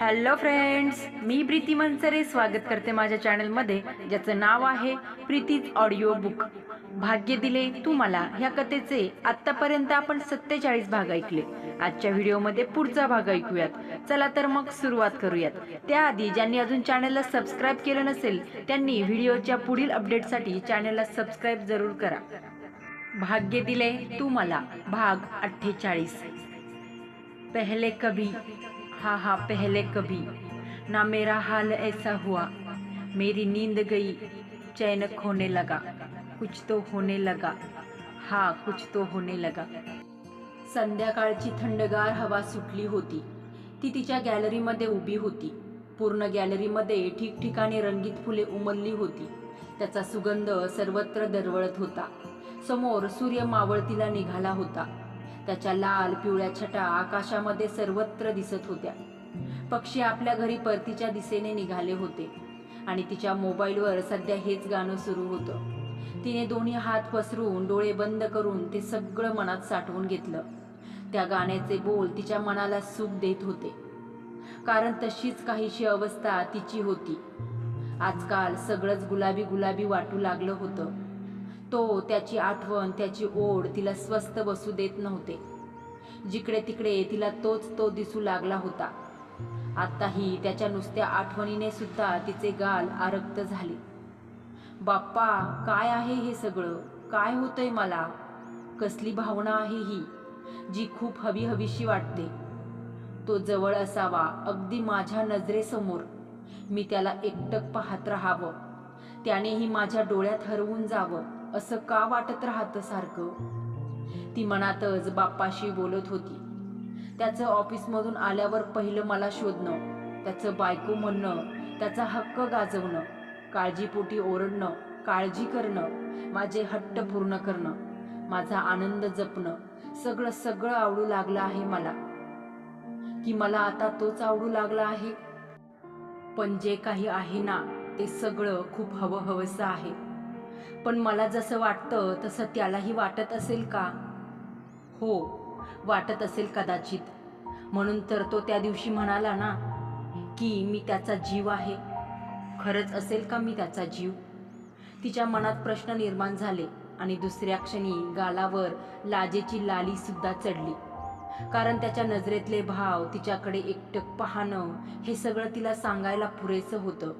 Hello friends मी प्रीती मनसरे स्वागत करते माझ्या चॅनलमध्ये ज्याचं नाव आहे प्रीतीज ऑडिओ बुक भाग्य दिले तू मला. ह्या कथेचे आत्तापर्यंत आपण सत्तेचाळीस भाग ऐकले. आजच्या व्हिडिओमध्ये पुढचा भाग ऐकूयात. चला तर मग सुरुवात करूयात. त्याआधी ज्यांनी अजून चॅनलला सबस्क्राईब केलं नसेल त्यांनी व्हिडिओच्या पुढील अपडेटसाठी चॅनलला सबस्क्राईब जरूर करा. भाग्य दिले तू मला. भाग अठ्ठेचाळीस. पहले कभी था हा पहले कभी। ना मेरा हाल ऐसा हुआ। मेरी नींद गई चैन खोने लगा। कुछ तो होने लगा। हा कुछ तो होने लगा। संध्याकाळची थंडगार हवा सुटली होती। ती तिच्या गॅलरीमध्ये उभी होती. पूर्ण गॅलरीमध्ये ठिकठिकाणी रंगीत फुले उमलली होती. त्याचा सुगंध सर्वत्र दरवळत होता. समोर सूर्य मावळतीला निघाला होता. त्याच्या लाल पिवळ्या छटा आकाशामध्ये सर्वत्र दिसत होत्या. पक्षी आपल्या घरी परतीच्या दिशेने निघाले होते आणि तिच्या मोबाईलवर सध्या हेच गाणं सुरू होतं. तिने दोन्ही हात पसरून डोळे बंद करून ते सगळं मनात साठवून घेतलं. त्या गाण्याचे बोल तिच्या मनाला सुख देत होते. कारण तशीच काहीशी अवस्था तिची होती. आजकाल सगळंच गुलाबी गुलाबी वाटू लागलं होतं. तो त्याची आठवण त्याची ओढ तिला स्वस्त बसू देत नव्हते. जिकडे तिकडे तिला तोच तो दिसू लागला होता. आत्ताही त्याच्या नुसत्या आठवणीने सुद्धा तिचे गाल आरक्त झाले. बाप्पा काय आहे हे सगळं? काय होतंय मला? कसली भावना आहे ही जी खूप हवी हवीशी वाटते. तो जवळ असावा अगदी माझ्या नजरेसमोर. मी त्याला एकटक पाहत राहावं. त्यानेही माझ्या डोळ्यात हरवून जावं. असं का वाटत राहतं सारखं? ती मनातच बाप्पाशी बोलत होती. त्याचं ऑफिसमधून आल्यावर पहिलं मला शोधणं त्याचं बायको म्हणणं त्याचा हक्क गाजवणं काळजीपोटी ओरडणं काळजी करणं माझे हट्ट पूर्ण करणं माझा आनंद जपणं सगळं सगळं आवडू लागलं आहे मला. की मला आता तोच आवडू लागला आहे? पण जे काही आहे ना ते सगळं खूप हवं हवंसं आहे. पण मला जसं वाटतं तसं त्यालाही वाटत असेल का? हो वाटत असेल कदाचित. म्हणून तर तो त्या दिवशी म्हणाला ना की मी त्याचा जीव आहे. खरंच असेल का मी त्याचा जीव? तिच्या मनात प्रश्न निर्माण झाले आणि दुसऱ्या क्षणी गालावर लाजेची लाली सुद्धा चढली. कारण त्याच्या नजरेतले भाव तिच्याकडे एकटक पाहणं हे सगळं तिला सांगायला पुरेसं होतं.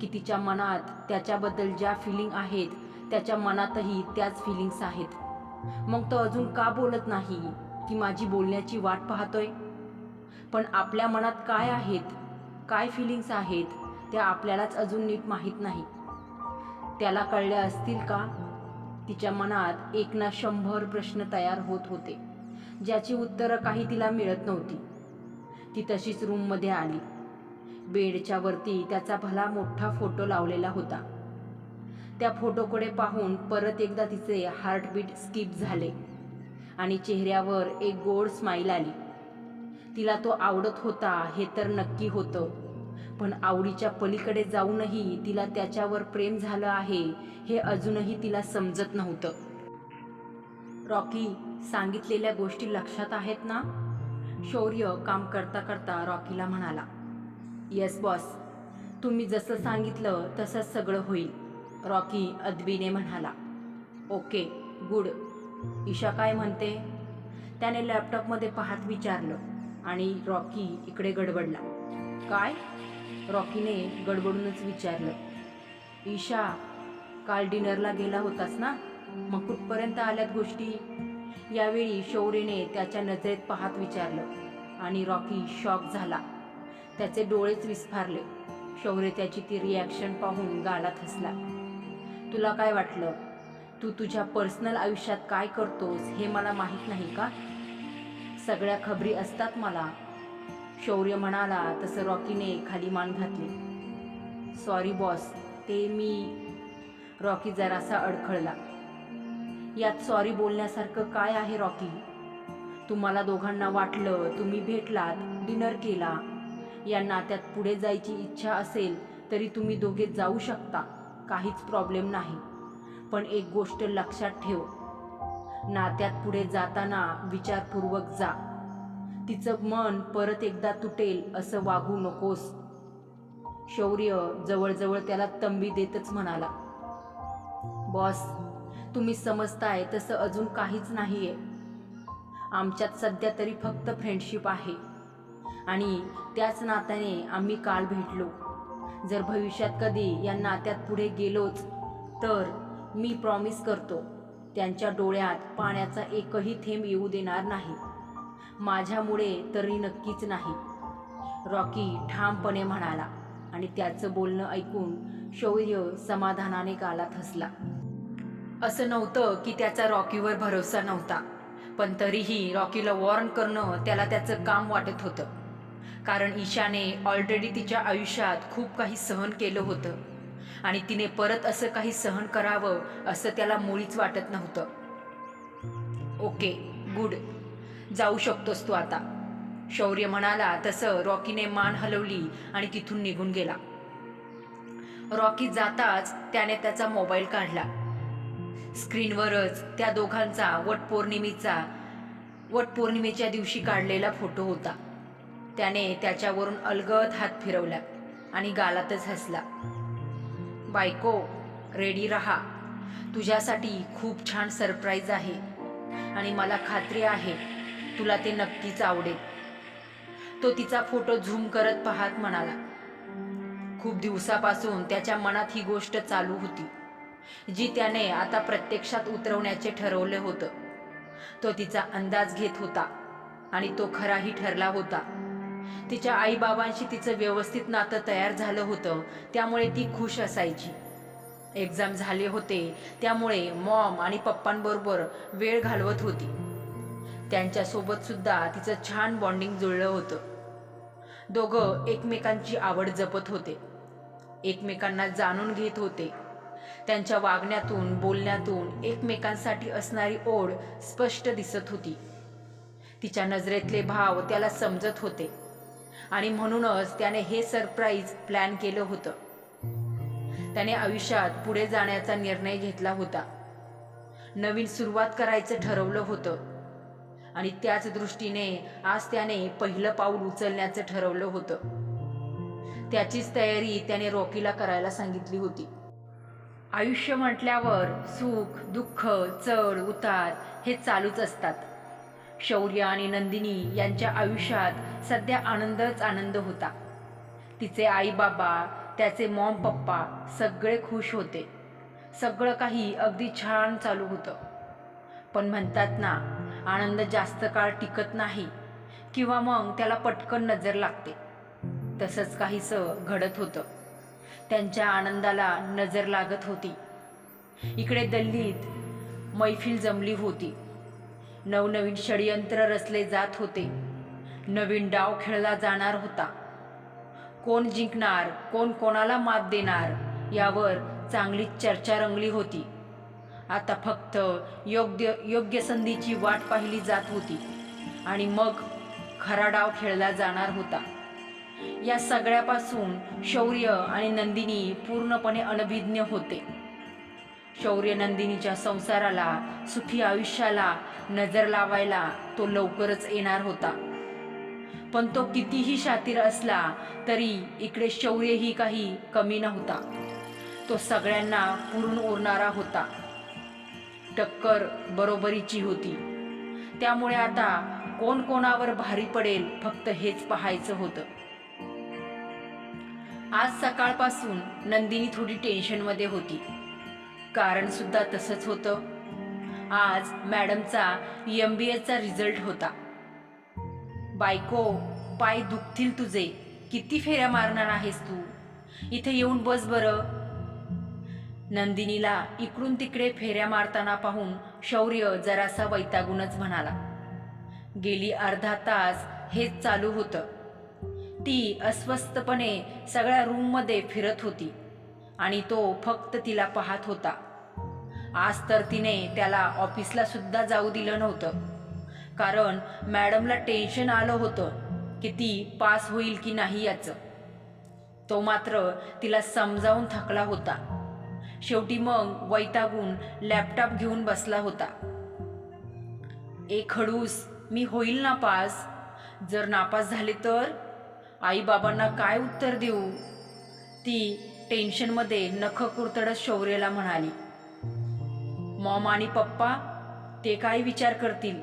की तिच्या मनात त्याच्याबद्दल ज्या फिलिंग आहेत त्याच्या मनातही त्याच फिलिंग्स आहेत. मग तो अजून का बोलत नाही? की माझी बोलण्याची वाट पाहतोय. पण आपल्या मनात काय आहेत काय फिलिंग्स आहेत त्या आपल्यालाच अजून नीट माहीत नाही. त्याला कळल्या असतील का? तिच्या मनात एक ना शंभर प्रश्न तयार होत होते. ज्याची उत्तरं काही तिला मिळत नव्हती. ती तशीच रूममध्ये आली. बेडच्या वरती त्याचा भला मोठा फोटो लावलेला होता. त्या फोटोकडे पाहून परत एकदा तिचे हार्टबीट स्किप झाले आणि चेहऱ्यावर एक गोड स्माईल आली. तिला तो आवडत होता हे तर नक्की होतं पण आवडीच्या पलीकडे जाऊनही तिला त्याच्यावर प्रेम झालं आहे हे अजूनही तिला समजत नव्हतं. रॉकी सांगितलेल्या गोष्टी लक्षात आहेत ना? शौर्य काम करता करता रॉकीला म्हणाला येस बॉस. तुम्ही जसं सांगितलं तसंच सगळं होईल रॉकी अदबीने म्हणाला. Okay good. ईशा काय म्हणते? त्याने लॅपटॉपमध्ये पाहत विचारलं आणि रॉकी इकडे गडबडला. काय? रॉकीने गडबडूनच विचारलं. ईशा काल डिनरला गेला होतास ना? मग कुठपर्यंत आल्यात गोष्टी? यावेळी शौर्यने त्याच्या नजरेत पाहत विचारलं आणि रॉकी शॉक झाला. त्याचे डोळेच विस्फारले. शौर्य त्याची ती रिॲक्शन पाहून गालात हसला. तुला काय वाटलं? तू तुझ्या पर्सनल आयुष्यात काय करतोस हे मला माहीत नाही का? सगळ्या खबरी असतात मला. शौर्य म्हणाला तसं रॉकीने खाली मान घातली. सॉरी बॉस ते मी रॉकी जरासा अडखळला. यात सॉरी बोलण्यासारखं काय आहे रॉकी? तुम्हाला दोघांना वाटलं तुम्ही भेटलात डिनर केला. या नात्यात पुढे जायची इच्छा असेल तरी तुम्ही दोघे जाऊ शकता. काहीच प्रॉब्लेम नाही. पण एक गोष्ट लक्षात ठेव. नात्यात पुढे जाताना विचारपूर्वक जा. तिचं मन परत एकदा तुटेल असं वागू नकोस. शौर्य जवळजवळ त्याला तंबी देतच म्हणाला. बॉस तुम्ही समजताय तसं अजून काहीच नाही आहे आमच्यात सध्या तरी फक्त फ्रेंडशिप आहे. आणि त्याच नात्याने आम्ही काल भेटलो. जर भविष्यात कधी या नात्यात पुढे गेलोच तर मी प्रॉमिस करतो त्यांच्या डोळ्यात पाण्याचा एकही थेंब येऊ देणार नाही. माझ्यामुळे तरी नक्कीच नाही. रॉकी ठामपणे म्हणाला आणि त्याचं बोलणं ऐकून शौर्य समाधानाने गालात हसला. असं नव्हतं की त्याचा रॉकीवर भरोसा नव्हता. पण तरीही रॉकीला वॉर्न करणं त्याला त्याचं काम वाटत होतं. कारण ईशाने ऑलरेडी तिच्या आयुष्यात खूप काही सहन केलं होतं. आणि तिने परत असं काही सहन करावं असं त्याला मुळीच वाटत नव्हतं. Okay good. जाऊ शकतोस तू आता. शौर्य म्हणाला तसं रॉकीने मान हलवली आणि तिथून निघून गेला. रॉकी जाताच त्याने त्याचा मोबाईल काढला. स्क्रीनवरच त्या दोघांचा वटपौर्णिमेचा वटपौर्णिमेच्या दिवशी काढलेला फोटो होता. त्याने त्याच्यावरून अलगद हात फिरवला आणि गालातच हसला. बायको रेडी राहा. तुझ्यासाठी खूप छान सरप्राईज आहे आणि मला खात्री आहे तुला ते नक्कीच आवडेल. तो तिचा फोटो झूम करत पाहत म्हणाला. खूप दिवसापासून त्याच्या मनात ही गोष्ट चालू होती. जी त्याने आता प्रत्यक्षात उतरवण्याचे ठरवले होतं. तो तिचा अंदाज घेत होता आणि तो खराही ठरला होता. तिच्या आईबाबांशी तिचं व्यवस्थित नातं तयार झालं होतं त्यामुळे ती खुश असायची. एक्झाम झाले होते त्यामुळे मॉम आणि पप्पांबरोबर वेळ घालवत होती. त्यांच्यासोबत सुद्धा तिचं छान बॉन्डिंग जुळलं होतं. दोघं एकमेकांची आवड जपत होते. एकमेकांना जाणून घेत होते. त्यांच्या वागण्यातून बोलण्यातून एकमेकांसाठी असणारी ओढ स्पष्ट दिसत होती. तिच्या नजरेतले भाव त्याला समजत होते आणि म्हणूनच त्याने हे सरप्राईज प्लॅन केलं होतं. त्याने आयुष्यात पुढे जाण्याचा निर्णय घेतला होता. नवीन सुरुवात करायचं ठरवलं होतं आणि त्याच दृष्टीने आज त्याने पहिलं पाऊल उचलण्याचं ठरवलं होतं. त्याचीच तयारी त्याने रॉकीला करायला सांगितली होती. आयुष्य म्हटल्यावर सुख दुःख चढ उतार हे चालूच असतात. शौर्य आणि नंदिनी यांच्या आयुष्यात सध्या आनंदच आनंद होता. तिचे आई बाबा त्याचे मॉम पप्पा सगळे खुश होते. सगळं काही अगदी छान चालू होतं. पण म्हणतात ना आनंद जास्त काळ टिकत नाही किंवा मग त्याला पटकन नजर लागते. तसंच काहीसं घडत होतं. त्यांच्या आनंदाला नजर लागत होती. इकडे दल्लीत मैफिल जमली होती. नवनवीन षडयंत्र रचले जात होते. नवीन डाव खेळला जाणार होता. कोण जिंकणार कोण कोणाला मात देणार यावर चांगली चर्चा रंगली होती. आता फक्त योग्य योग्य संधीची वाट पाहिली जात होती. आणि मग खरा डाव खेळला जाणार होता. या सगळ्यापासून शौर्य आणि नंदिनी पूर्णपणे अनभिज्ञ होते. शौर्य नंदिनीच्या संसाराला सुखी आयुष्याला नजर लावायला तो लवकरच येणार होता. पण तो कितीही शातीर असला तरी इकडे शौर्यही काही कमी नव्हता. तो सगळ्यांना पुरून उरणारा होता. टक्कर बरोबरीची होती. त्यामुळे आता कोण कोणावर भारी पडेल फक्त हेच पाहायचं होतं. आज सकाळपासून नंदिनी थोडी टेन्शनमध्ये होती. कारण सुद्धा तसंच होतं. आज मॅडमचा एम बी एचा रिझल्ट होता. बायको पाय दुखतील तुझे. किती फेऱ्या मारणार आहेस तू? इथे येऊन बस बरं. नंदिनीला इकडून तिकडे फेऱ्या मारताना पाहून शौर्य जरासा वैतागूनच म्हणाला. गेली अर्धा तास हेच चालू होतं. ती अस्वस्थपणे सगळ्या रूममध्ये फिरत होती आणि तो फक्त तिला पाहत होता. आज तर तिने त्याला ऑफिसला सुद्धा जाऊ दिलं नव्हतं. कारण मॅडमला टेन्शन आलं होतं की ती पास होईल की नाही याचं. तो मात्र तिला समजावून थकला होता. शेवटी मग वैतागून लॅपटॉप घेऊन बसला होता. एक खडूस मी होईल ना पास? जर नापास झाले तर? आईबाबांना काय उत्तर देऊ? ती टेन्शनमध्ये नख कुरतडत शौर्यला म्हणाली. मॉम आणि पप्पा ते काय विचार करतील?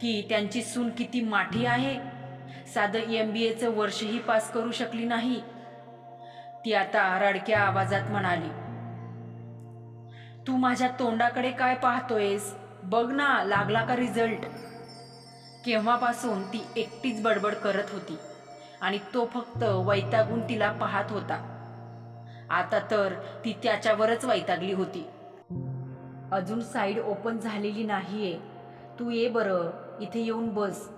की त्यांची सून किती माठी आहे? साधं एम बी एचं वर्षही पास करू शकली नाही. ती आता रडक्या आवाजात म्हणाली. तू माझ्या तोंडाकडे काय पाहतोयस? बघ ना लागला का रिझल्ट केव्हापासून ती एकटीच बडबड करत होती. आणि तो फक्त वैतागून तिला पाहत होता. आता तर ती त्याच्यावरच वैतागली होती. अजून साईड ओपन झालेली नाहीये. तू ये बरं इथे येऊन बस.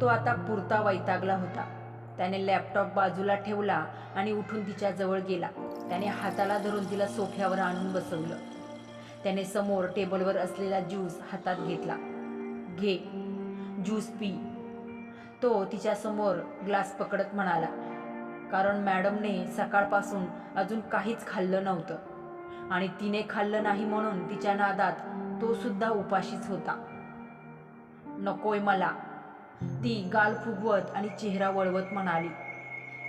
तो आता पुरता वैतागला होता. त्याने लॅपटॉप बाजूला ठेवला आणि उठून तिच्या जवळ गेला. त्याने हाताला धरून तिला सोफ्यावर आणून बसवलं. त्याने समोर टेबलवर असलेला ज्यूस हातात घेतला. घे ज्यूस पी. तो तिच्यासमोर ग्लास पकडत म्हणाला कारण मॅडमने सकाळपासून अजून काहीच खाल्लं नव्हतं आणि तिने खाल्लं नाही म्हणून तिच्या नादात तो सुद्धा उपाशीच होता. नकोय मला. ती गाल फुगवत आणि चेहरा वळवत म्हणाली.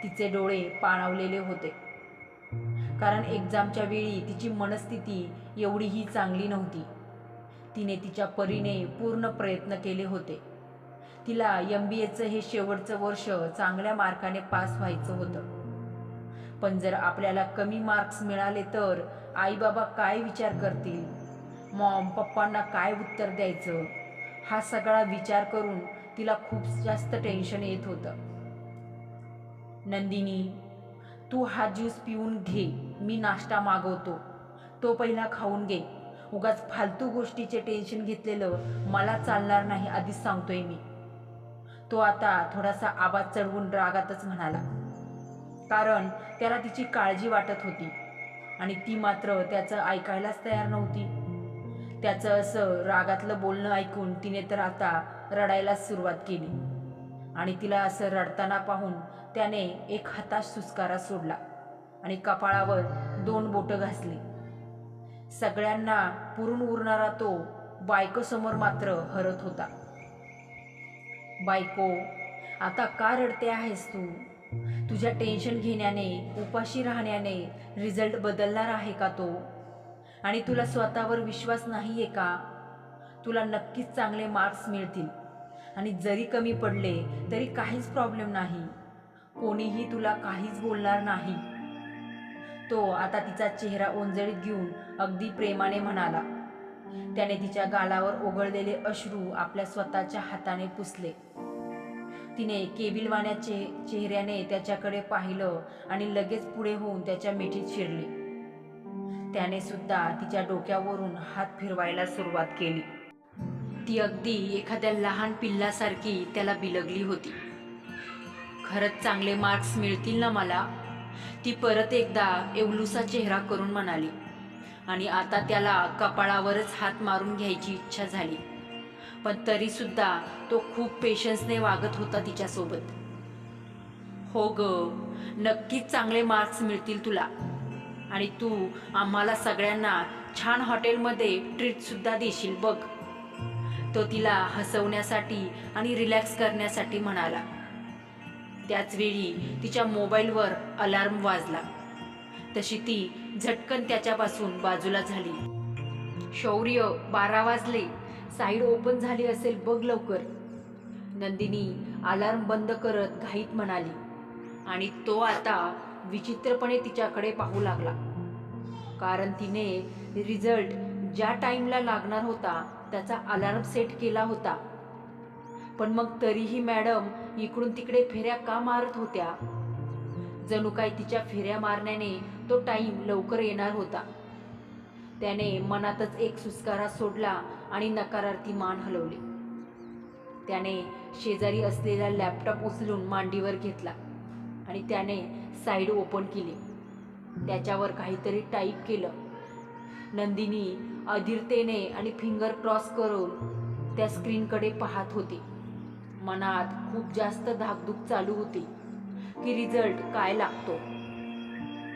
तिचे डोळे पाणावलेले होते. कारण एक्झामच्या वेळी तिची मनस्थिती एवढीही चांगली नव्हती. तिने तिच्या परीने पूर्ण प्रयत्न केले होते. तिला एम बी एचं हे शेवटचं वर्ष चांगल्या मार्काने पास व्हायचं होतं. पण जर आपल्याला कमी मार्क्स मिळाले तर आई बाबा काय विचार करतील? मॉम पप्पांना काय उत्तर द्यायचं? हा सगळा विचार करून तिला खूप जास्त टेन्शन येत होतं. नंदिनी तू हा ज्यूस पिऊन घे मी नाश्ता मागवतो. तो पहिला खाऊन घे. उगाच फालतू गोष्टीचे टेन्शन घेतलेलं मला चालणार नाही आधीच सांगतोय मी. तो आता थोडासा आवाज चढवून रागातच म्हणाला. कारण त्याला तिची काळजी वाटत होती आणि ती मात्र त्याचं ऐकायलाच तयार नव्हती. त्याचं असं रागातलं बोलणं ऐकून तिने तर आता रडायलाच सुरुवात केली आणि तिला असं रडताना पाहून त्याने एक हाताश सुस्कारा सोडला आणि कपाळावर दोन बोटं घासली. सगळ्यांना पुरून उरणारा तो बायकोसमोर मात्र हरत होता. बायको आता का रडते आहेस तू? तुझ्या टेन्शन घेण्याने उपाशी राहण्याने रिझल्ट बदलणार आहे का तो? आणि तुला स्वतःवर विश्वास नाही आहे का? तुला नक्कीच चांगले मार्क्स मिळतील. आणि जरी कमी पडले तरी काहीच प्रॉब्लेम नाही. कोणीही तुला काहीच बोलणार नाही. तो आता तिचा चेहरा ओंजळीत घेऊन अगदी प्रेमाने म्हणाला त्याने तिच्या गालावर ओघळलेले अश्रू आपल्या स्वतःच्या हाताने पुसले. तिने केबिलवाण्या चे चेहऱ्याने त्याच्याकडे पाहिलं आणि लगेच पुढे होऊन त्याच्या मिठीत शिरली. त्याने सुद्धा तिच्या डोक्यावरून हात फिरवायला सुरुवात केली. ती अगदी एखाद्या लहान पिल्लासारखी त्याला बिलगली होती. खरंच चांगले मार्क्स मिळतील ना मला? ती परत एकदा एवलूसा चेहरा करून म्हणाली. आणि आता त्याला कपाळावरच हात मारून घ्यायची इच्छा झाली. पण तरी सुद्धा तो खूप पेशन्सने वागत होता तिच्यासोबत. हो ग नक्कीच चांगले मार्क्स मिळतील तुला. आणि तू आम्हाला सगळ्यांना छान हॉटेलमध्ये ट्रीटसुद्धा देशील बघ. तो तिला हसवण्यासाठी आणि रिलॅक्स करण्यासाठी म्हणाला. त्याच वेळी तिच्या मोबाईलवर अलार्म वाजला. तशी ती झटकन त्याच्यापासून बाजूला झाली. शौर्य बारा वाजले. साईड ओपन झाली असेल बघ लवकर. नंदिनी अलार्म बंद करत घाईत म्हणाली. आणि तो आता विचित्रपणे तिच्याकडे पाहू लागला. कारण तिने रिझल्ट ज्या टाईमला लागणार होता त्याचा अलार्म सेट केला होता. पण मग तरीही मॅडम इकडून तिकडे फेऱ्या का मारत होत्या? जणू काय तिच्या फेऱ्या मारण्याने तो टाईम लवकर येणार होता. त्याने मनातच एक सुस्कारा सोडला आणि नकारार्थी मान हलवली. त्याने शेजारी असलेला लॅपटॉप उचलून मांडीवर घेतला आणि त्याने साईड ओपन केली. त्याच्यावर काहीतरी टाईप केलं. नंदिनी अधीरतेने आणि फिंगर क्रॉस करून त्या स्क्रीनकडे पाहत होती. मनात खूप जास्त धाकधूक चालू होती की रिझल्ट काय लागतो?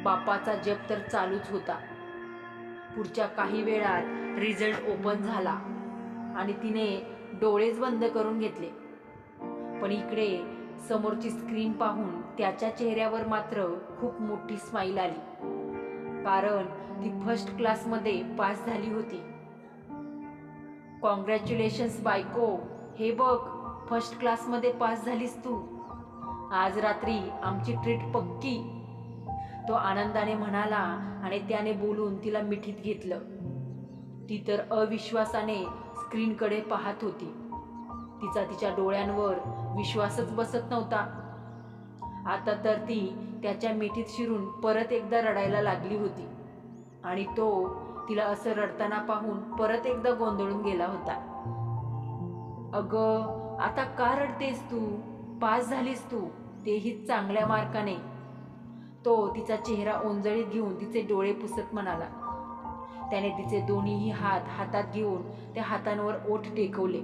बापाचा जप तर चालूच होता. पुढच्या काही वेळात रिझल्ट ओपन झाला आणि तिने डोळेच बंद करून घेतले. पण इकडे समोरची स्क्रीन पाहून त्याच्या चेहऱ्यावर मात्र खूप मोठी स्माईल आली. कारण ती फर्स्ट क्लासमध्ये पास झाली होती. कॉंग्रॅच्युलेशन्स बायको हे बघ फर्स्ट क्लासमध्ये पास झालीस तू. आज रात्री आमची ट्रीट पक्की. तो आनंदाने म्हणाला आणि त्याने बोलून तिला मिठीत घेतलं. ती तर अविश्वासाने स्क्रीनकडे पाहत होती. तिचा तिच्या डोळ्यांवर विश्वासच बसत नव्हता. आता तर ती त्याच्या मिठीत शिरून परत एकदा रडायला लागली होती. आणि तो तिला असं रडताना पाहून परत एकदा गोंधळून गेला होता. अगं आता का रडतेस तू? पास झालीस तू? तेही चांगल्या मार्काने. तो तिचा चेहरा ओंजळीत घेऊन तिचे डोळे पुसत म्हणाला. त्याने तिचे दोन्हीही हात हातात घेऊन त्या हातांवर ओठ टेकवले.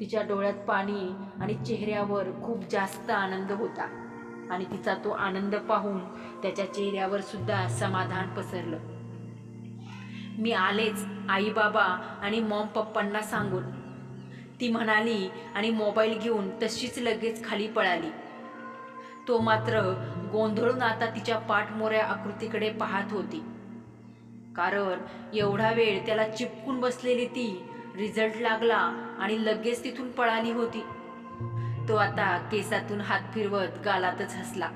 तिच्या डोळ्यात पाणी आणि चेहऱ्यावर खूप जास्त आनंद होता आणि तिचा तो आनंद पाहून त्याच्या चेहऱ्यावर सुद्धा समाधान पसरलं. मी आलेच आई बाबा आणि मॉम पप्पांना सांगून. ती म्हणाली आणि मोबाईल घेऊन तशीच लगेच खाली पळाली. तो मात्र गोंधळून आता तिच्या पाठमोऱ्या आकृतीकडे पाहत होती. कारण एवढा वेळ त्याला चिपकून बसलेली ती रिझल्ट लागला आणि लगेच तिथून पळाली होती. तो आता केसातून हात फिरवत गालातच हसला.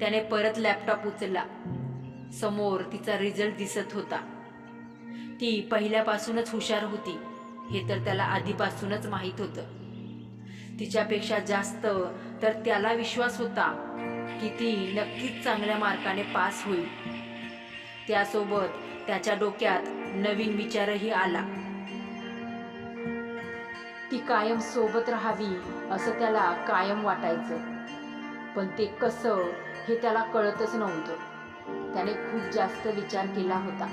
त्याने परत लॅपटॉप उचलला. समोर तिचा रिझल्ट दिसत होता. ती पहिल्यापासूनच हुशार होती. हे तर त्याला आधीपासूनच माहीत होतं. तिच्यापेक्षा जास्त तर त्याला विश्वास होता की ती नक्कीच चांगल्या मार्काने पास होईल. त्यासोबत त्याच्या डोक्यात नवीन विचारही आला. ती कायम सोबत राहावी असं त्याला कायम वाटायचं. पण ते कसं हे त्याला कळतच नव्हतं. त्याने खूप जास्त विचार केला होता.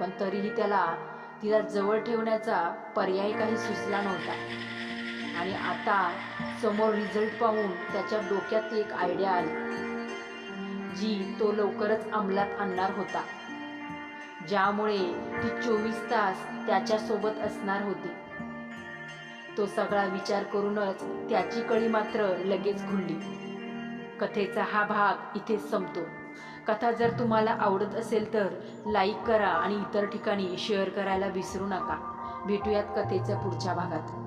पण तरीही त्याला तिला जवळ ठेवण्याचा पर्याय काही सुचला नव्हता. आणि आता समोर रिझल्ट पाहून त्याच्या डोक्यात एक आयडिया आली. जी तो लवकरच अंमलात आणणार होता. ज्यामुळे ती चोवीस तास त्याच्यासोबत असणार होती. तो सगळा विचार करूनच त्याची कळी मात्र लगेच खुलली. कथेचा हा भाग इथेच संपतो. कथा जर तुम्हाला आवडत असेल तर लाईक करा आणि इतर ठिकाणी शेअर करायला विसरू नका. भेटूयात कथेच्या पुढच्या भागात.